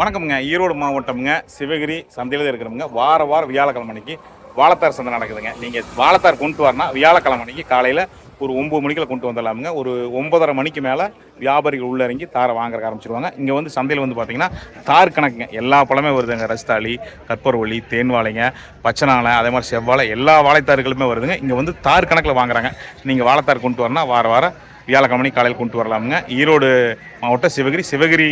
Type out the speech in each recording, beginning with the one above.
வணக்கம்ங்க. ஈரோடு மாவட்டம்ங்க. சிவகிரி சந்தையில் இருக்கிறவங்க வார வாரம் வியாழக்கிழமை அன்னைக்கு வாழத்தார் சந்தை நடக்குதுங்க. நீங்கள் வாழத்தார் கொண்டு வரனா வியாழக்கிழமை அன்னைக்கு காலையில் ஒரு ஒம்பது மணிக்கில் கொண்டு வந்துடலாமுங்க. ஒரு ஒன்பதரை மணிக்கு மேலே வியாபாரிகள் உள்ள இறங்கி தாரை வாங்குற ஆரம்பிச்சிருவாங்க. இங்கே வந்து சந்தையில் வந்து பார்த்தீங்கன்னா தார் கணக்குங்க. எல்லா பழமே வருதுங்க. ரஸ்தாளி கற்பூரவள்ளி தேன் வாழைங்க பச்சை நாளை அதே மாதிரி செவ்வாழை எல்லா வாழைத்தார்களுமே வருதுங்க. இங்கே வந்து தார் கணக்கில் வாங்குறாங்க. நீங்கள் வாழைத்தார் கொண்டு வரனா வார வாரம் வியாழக்கிழமை காலையில் கொண்டு வரலாமுங்க. ஈரோடு மாவட்டம் சிவகிரி. சிவகிரி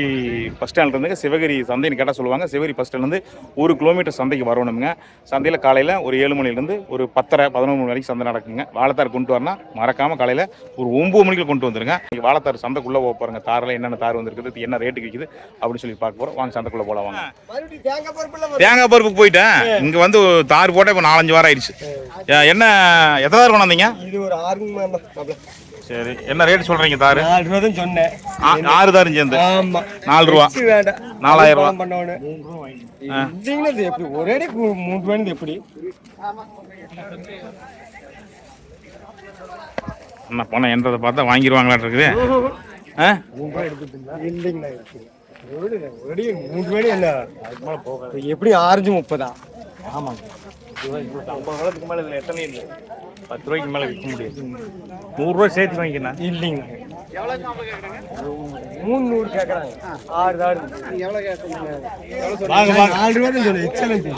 பஸ் ஸ்டாண்ட் இருந்துங்க. சிவகிரி சந்தைன்னு கேட்டால் சொல்லுவாங்க. சிவகிரி பஸ் ஸ்டாண்ட்லேருந்து ஒரு கிலோமீட்டர் சந்தைக்கு வரணுங்க சந்தையில் காலையில் ஒரு ஏழு மணிலேருந்து ஒரு பத்தரை பதினொன்று மணி வரைக்கும் சந்தை நடக்குங்க. வாழைத்தார் கொண்டு வரணும் மறக்காமல் காலையில் ஒரு ஒம்பது மணிக்கு கொண்டு வந்துருங்க. நீங்கள் வாழைத்தார் சந்தைக்குள்ளே போக போகிறங்க தாரில் என்னென்ன தார் வந்திருக்குது என்ன ரேட்டுக்கு விற்கிது அப்படின்னு சொல்லி பார்க்க போகிறோம் வாங்க சந்தைக்குள்ளே போகலாம் வாங்க. தேங்காய் பருப்புக்கு போயிட்டேன். இங்கே வந்து தார் போட்டால் இப்போ நாலஞ்சு வாரம் ஆயிடுச்சு. என்ன எத்தனை தார் கொண்டாந்தீங்க? இது ஒரு ஆறு சரி என்ன ரேட் சொல்கிறீங்க தார்? நாலு ரூபா தான் சொன்னேன். ஆறு தாரும் சேர்ந்து. ஆமா. நாலு ரூபா. நாலாயிரம் ரூபா. பண்ணவனு எப்படி? ஒரே மூணு ரூபாய்க்கு எப்படி? என்ன பணம் என்றதை பார்த்தா வாங்கிடுவாங்களாட்டு இருக்குது. எப்படி ஆரஞ்சு முப்பதா? ஆமாங்க. ஐம்பது காலத்துக்கு மேலே இதில் எத்தனை இல்லை? பத்து ரூபாய்க்கு மேலே விற்க முடியாது. நூறுரூவா சேர்த்து வாங்கிக்கணும் இல்லைங்க. மூணு நூறு கேட்குறாங்க ஆறு தாடு எவ்வளோ வாங்க, வாங்க. நாலு ரூபா தான் சொல்லு எக்ஸலன்ஸ்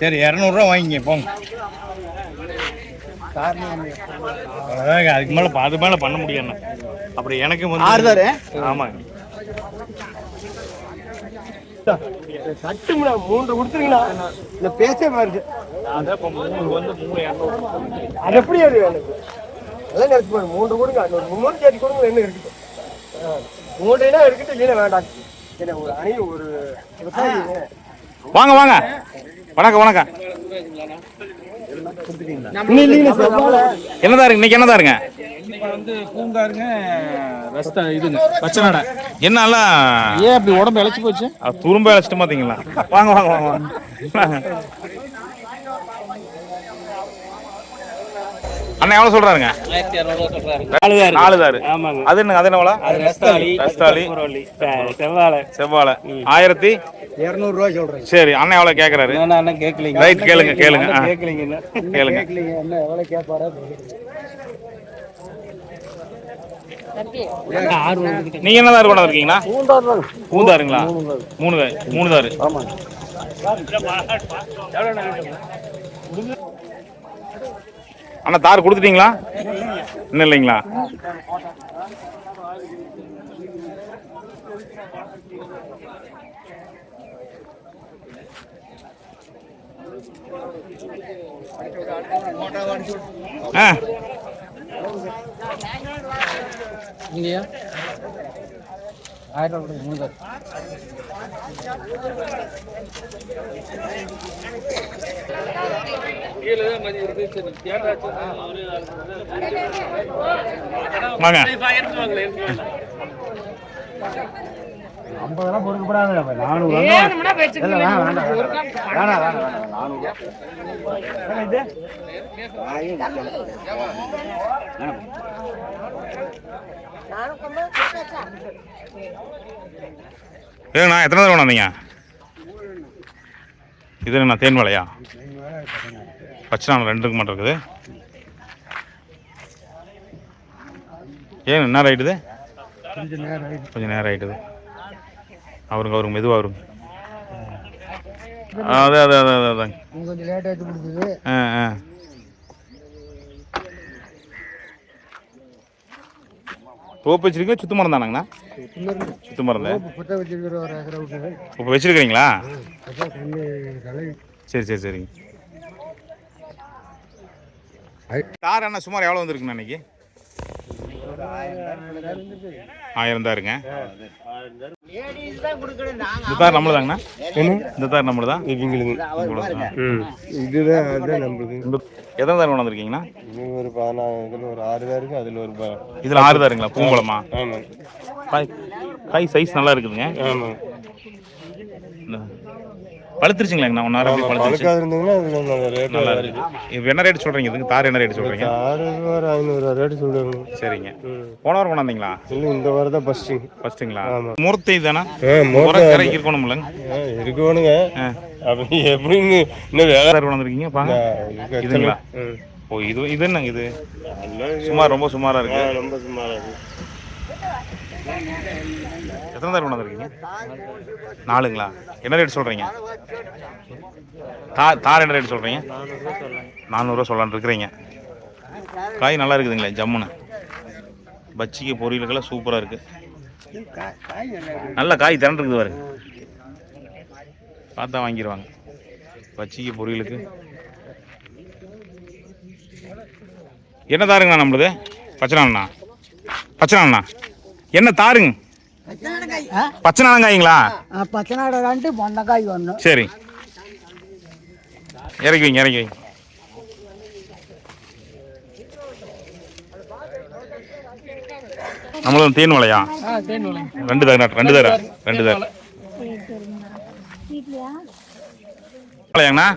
சரி இரநூறுவா வாங்கிங்க போங்க. அதுக்கு மேலே அது மேலே பண்ண முடியாது அப்படி எனக்கு வந்து ஆறு தாரு? ஆமாங்க கட்டுங்களா மூன்று கொடுத்துருங்களா இந்த பேச பாருங்க அதான் இப்போ மூணு வந்து மூணு இரநூறு அது எப்படி அது எனக்கு? நினைச்சு மூன்று கொடுங்க முன்னூறு சேர்த்து கொடுங்க என்ன இருக்குது. மூன்றுனா இருக்கட்டும் இல்லைன்னா வேண்டாம். என்ன ஒரு அணி ஒரு வாங்க வாங்க. வணக்கம் வணக்கம். என்னதா இருக்கு? இன்னைக்கு என்னதா இருங்க வந்து பூங்காருங்க ரஸ்தா இதுங்க பச்சை நடை. என்னெல்லாம்? ஏன் அப்படி உடம்பு இழைச்சி போச்சு? துரும்ப அழைச்சிட்டு பார்த்தீங்களா வாங்க வாங்க வாங்க. அண்ணா எவ்வளோ சொல்றாருங்க? நாலு தாரு ஆமாங்க. அது என்ன அது என்ன ரஸ்தாளி செவ்வாழை. செவ்வாழை. ஆயிரத்தி? இரநூறுவா சொல்றேன். சரி அண்ணன் எவ்வளோ கேட்குறாரு என்ன அண்ணன் கேட்கலீங்க ரைட் கேளுங்க கேளுங்க. கேட்கலீங்க கேளுங்க. என்ன எவ்வளோ கேட்பாரா நீங்க என்ன தாரு கொண்டு இருக்கீங்களா? பூந்தாருங்களா மூணு தாரு. மூணு தாரு அண்ணா தார் கொடுத்துட்டீங்களா? இன்னும் இல்லைங்களா? ஆ. இல்லையா ஆயிரம் மூணு ஐம்பதெல்லாம் பொறுக்கப்படாது நானூறு ஏங்கண்ணா எத்தனை தடவை வந்தீங்க இது என்ன தேன் வலையா? பச்சை ரெண்டுக்கு மட்டும் இருக்குது. ஏன் என்ன ஆயிட்டுது கொஞ்சம் நேரம் ஆயிட்டுது. அவருங்க அவருங்க மெதுவாக அவருங்க அது அது அது அது அதாங்க ஆ ஆ. ரோப் வச்சிருக்கீங்களா? சுத்து மரம் தானாங்கண்ணா சுத்து மரம் இப்போ வச்சிருக்கிறீங்களா? சரி சரி சரிங்க. தார் என்ன சுமார் எவ்வளோ வந்திருக்குண்ணா இன்னைக்கு? ஆயிரம் தாருங்க. தார் நம்மளுதாங்கண்ணா? இந்த தார் நம்மளுதான் இவ்வளவுதான். இதுதான் அதுதான் நம்மளுக்கு எத்தனை தார் கொண்டு வந்திருக்கீங்கண்ணா? இது ஒரு பதினாறு இதில் ஒரு ஆறு பேர் இருக்கு அதில் ஒரு ப- இதில் ஆறு தாருங்களா? பூங்குளமா ஆமாம் காய் காய் சைஸ் நல்லா இருக்குதுங்க. ஆமாம் இந்த பழுத்துருச்சுங்களாங்கண்ணா ஒன் ஹவர் பழுத்துருச்சு? நல்லா இருக்கு இப்போ என்ன ரேட் சொல்றீங்க இதுக்கு? தார் என்ன ரேட் சொல்றீங்க? ஆறு ஐநூறுரூவா ரேட்டு சொல்லுவாங்க. சரிங்க. போன வாரம் கொண்டாந்தீங்களா? இல்லை இந்த வாரம் தான் ஃபஸ்ட்டுங்க ஃபர்ஸ்ட்டுங்களா ஆமா. மூர்த்தி தானே? முறை கரைக்கு இருக்கணும்லங்க. இருக்கணுங்க. அப்படி எப்படின்னு இன்னும் வேலை கொண்டாந்துருக்கீங்க பாங்க இதுங்களா? ஓ இது இது என்னங்க இது? சுமார் ரொம்ப சுமாரா ஆ, இருக்கு ரொம்ப சுமாராக இருக்கு. எத்தனை தார் கொண்டாந்துருக்கீங்க? நாலுங்களா? என்ன ரேட் சொல்றீங்க? தார் தார் என்ன ரேட் சொல்கிறீங்க நானூறுரூவா சொல்லலான்னு இருக்கிறீங்க. காய் நல்லா இருக்குதுங்களே ஜம்முன்னு. பச்சிக்கு பொரியலுக்கெல்லாம் சூப்பராக இருக்குது நல்ல காய் திறன்ருக்குது பாருங்க பார்த்தா வாங்கிடுவாங்க பச்சிக்கு பொரியலுக்கு. என்ன தாருங்கண்ணா நம்மளுது? பச்சனாண்ணா பச்சனாண்ணா என்ன தாருங்க? பச்சை நாடங்காய்ங்களா ரெண்டு பொண்டைக்காய் ஒன்று சரி. இறங்கி வைங்க இறக்கி வைங்க நம்மளும் தேன் வலையா ரெண்டு தர ரெண்டு தர ரெண்டு தர. வலையாங்கண்ணா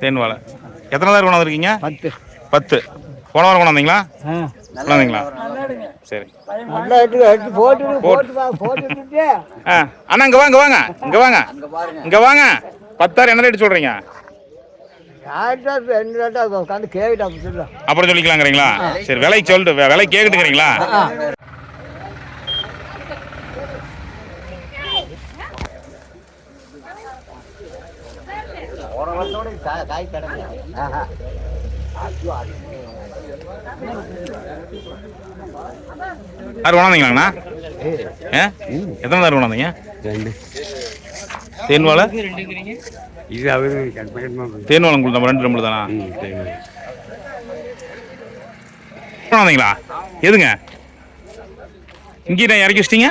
தேன் வலை எத்தனை தர கொண்டாந்துருக்கீங்க பத்து. பத்து. போன வாரம் கொண்டாந்தீங்களா சரி. அண்ணா இங்கே வாங்க வாங்க. இங்கே வாங்க. இங்கே வாங்க. பத்தாயிரம் என்ன ரேட்டு சொல்கிறீங்க அப்புறம் சொல்லிக்கலாங்கிறீங்களா? சரி விலை சொல்லிட்டு விலை கேட்டுக்கிறீங்களா? யார் கொண்டாந்தீங்களாண்ணா ஏ? எத்தனை தார் கொண்டாந்தீங்க? தேன் வாழை இது அவரு தேன் வாழை உங்களுக்கு நம்ம ரெண்டு நம்மளு தானா? கொண்டாந்தீங்களா? எதுங்க? இங்கே நான் இறக்கி வச்சிட்டீங்க?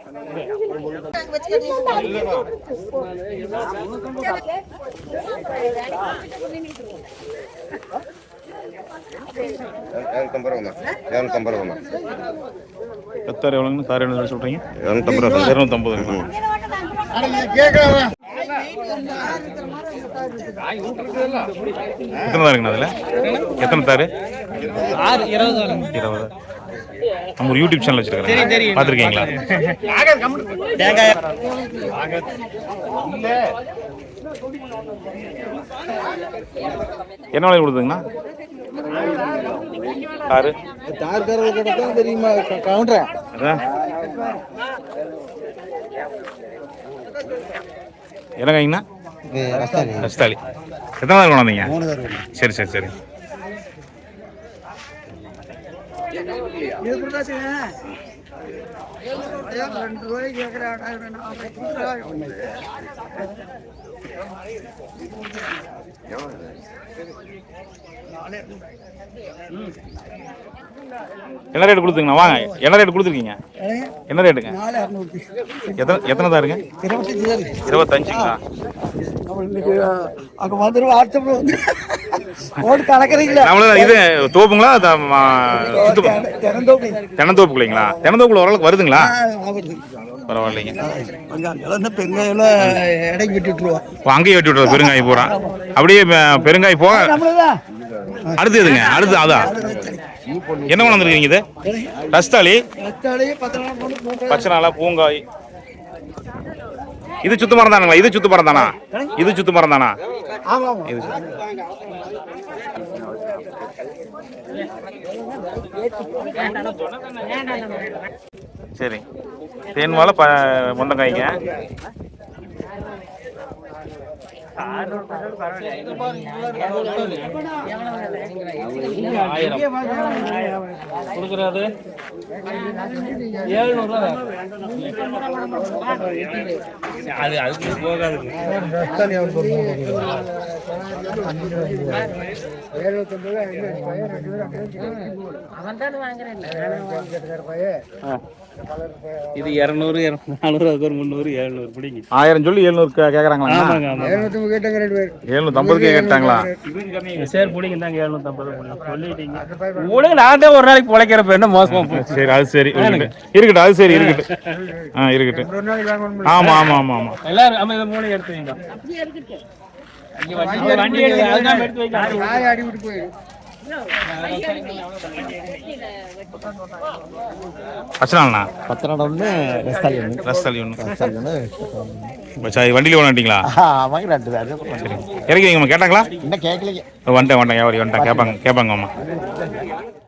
இரநூத்தம்பது ரூபா பத்தாயிரம் எவ்வளோங்க தார் என்ன சொல்கிறீங்க இரநூத்தம்பது ரூபா இரநூத்தம்பது எத்தனை தாருங்கண்ணா அதில் எத்தனை தாரு இருபது. நம்ம ஒரு யூடியூப் சேனல் வச்சிருக்கேன் பார்த்துருக்கீங்களா? என்ன விலை கொடுத்துங்கண்ணா தாரு தார்காரர்கள் தெரியுமா கவுண்டர் அதான். என்ன காய்ங்கண்ணா ரஸ்தாலி எத்தனை தார் கொண்டாந்தீங்க? சரி சரி சரி. ரெண்டு ரூபாய்க்கு கேட்குறாங்க என்ன ரேட் கொடுத்துங்கண்ணா வாங்க என்ன ரேட் கொடுத்துருக்கீங்க? என்ன ரேட்டுங்க எத்தனை எத்தனை இருபத்தஞ்சு பேர் இருபத்தஞ்சுங்களா? நம்ம இன்னைக்கு அங்கே வந்துடும் வாட்ஸ்அப்பில் வந்து. ஓட்டு இது தோப்புங்களா? த- மா- சுத்து திறந்தோப்பி தென்னந்தோப்புக்குள்ளீங்களா தென்னந்தோப்புல ஓரளவுக்கு வருதுங்களா? பரவாயில்லைங்க. இடைக்கு விட்டு விட்டுருவோம் அங்கேயே வெட்டி பெருங்காய் பூரா. அப்படியே பெருங்காய் போக நம்மளதான் அடுத்து அதான் என்ன கொண்டு வந்திருக்கீங்க இது? ரஸ்தாளி? பச்சை நாளா பூங்காய். இது சுத்து மரம் தானுங்களா? இது சுத்து மரம் தானா? இது சுத்து மரம் தானா? இது சரி. தேன் வாழை ப முண்டங்காய்ங்க. ஆயிரம் கொடுக்குறது ஏழுநூறுவா அது அதுக்கு போகாதுங்க இது இரநூறு நானூறு அதுக்கு ஒரு முந்நூறு எழுநூறு. பிடிங்க. ஆயிரம் சொல்லி எழுநூறு கேட்குறாங்களா ஆமாங்க ஆமாங்க. எழுநூத்தி ஐம்பதுக்கே கேட்டாங்களா? சரி பிடிங்க தாங்க எழுநூத்தம்பது சொல்லிட்டீங்க. உங்களுக்கு நான் தான் ஒரு நாளைக்கு பிழைக்கிறப்ப என்ன மோசமா போச்சு? சரி அது சரி இருக்கட்டும். இருக்கட்டும் அது சரி இருக்கட்டும். ஆ இருக்கட்டும். ஆமா ஆமா ஆமா ஆமா. எல்லாரும் ஆமா இதை மூணு எடுத்து எடுத்து வைங்க அச்சனாண்ணா பத்திரம் ஒன்று ரஸ்தாலி ஒன்று ரஸ்தாலி ஒன்று ரஸ்தாலி ஒன்று சரி வண்டியில் கொண்டாட்டிங்களா ஆமாங்க ரெண்டு பேர் கேட்டாங்களா இன்னும் கேட்கலைங்க. வந்துட்டேன் வந்துட்டேன் வியாபாரி வந்துட்டேன் கேட்பாங்க கேட்பாங்க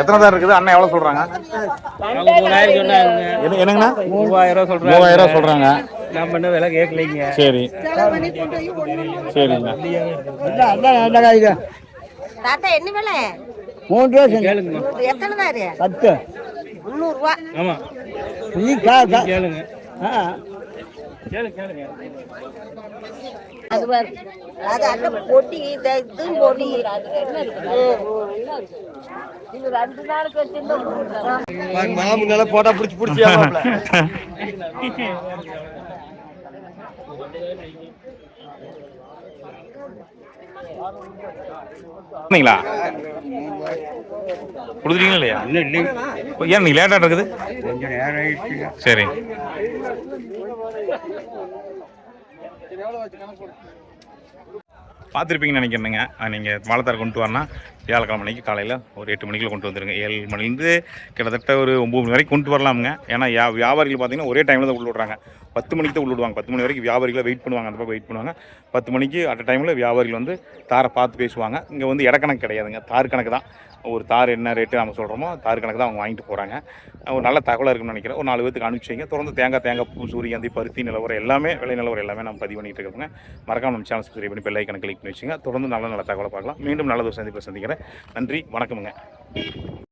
எத்தனை தான் இருக்குது? அண்ணன் எவ்வளோ சொல்கிறாங்க என்னங்கண்ணா? மூவாயிரம் ரூபா சொல்றாங்க. மூவாயிரம் ரூபா சொல்கிறாங்க நம்ம என்ன விலை கேட்கலைங்க. சரி. சரிங்க தாத்தா என்ன விலை? மூணு ரூபா கேளுங்க எத்தனை தாரு பத்து. முந்நூறுரூவா ஆமா. நீ கேளுங்க. ஆ. அது அந்த பொட்டி இதுவும் பொட்டி. இது ரெண்டு நாளுக்கு வச்சிருந்தோம் மாமு நல்லா போட்டா பிடிச்சி பிடிச்சி கொடுத்துட்டீங்களா இல்லையா? இப்போ ஏன் நீ லேட்டாக இருக்குது சரி. பார்த்துருப்பீங்கன்னு நினைக்கிறேங்க நீங்கள் வாழைத்தார் கொண்டு வரனா வியாழக்கிழமை மணிக்கு காலையில் ஒரு எட்டு மணிக்குள்ள கொண்டு வந்துருங்க. ஏழு மணிலேருந்து கிட்டத்தட்ட ஒரு ஒம்பது மணி வரைக்கும் கொண்டு வரலாமுங்க. ஏன்னா யா வியாபாரிகள் பார்த்தீங்கன்னா ஒரே டைமில் தான் உள்ள விடுறாங்க. பத்து மணிக்கு தான் உள்ள விடுவாங்க. பத்து மணி வரைக்கும் வியாபாரிகளை வெயிட் பண்ணுவாங்க. அந்த பக்கம் வெயிட் பண்ணுவாங்க. பத்து மணிக்கு அட் டைமில் வியாபாரிகள் வந்து தாரை பார்த்து பேசுவாங்க. இங்கே வந்து இடக்கணக்கு கிடையாதுங்க. தார் கணக்கு தான். ஒரு தார் என்ன ரேட்டு நம்ம சொல்கிறோமோ தார் கணக்கு தான் அவங்க வாங்கிட்டு போகிறாங்க ஒரு நல்ல தகவலாக இருக்குன்னு நினைக்கிறேன். ஒரு நாலு பேருக்கு அனுப்பிச்சி வைங்க. தொடர்ந்து தேங்காய் தேங்காய் பூ சூரியகாந்தி பருத்தி நிலவரம் எல்லாமே விலை நிலவரம் எல்லாமே நம்ம பதிவு பண்ணிட்டு இருக்கோங்க மறக்காம நம்ம சேனல் சப்ஸ்கிரைப் பண்ணி பெல்லை கணக்கு கிளிக் பண்ணி வச்சுங்க தொடர்ந்து நல்ல நல்ல தகவலை பார்க்கலாம். மீண்டும் நல்லது சந்திப்பை சந்திக்கிறேன். நன்றி வணக்கமுங்க.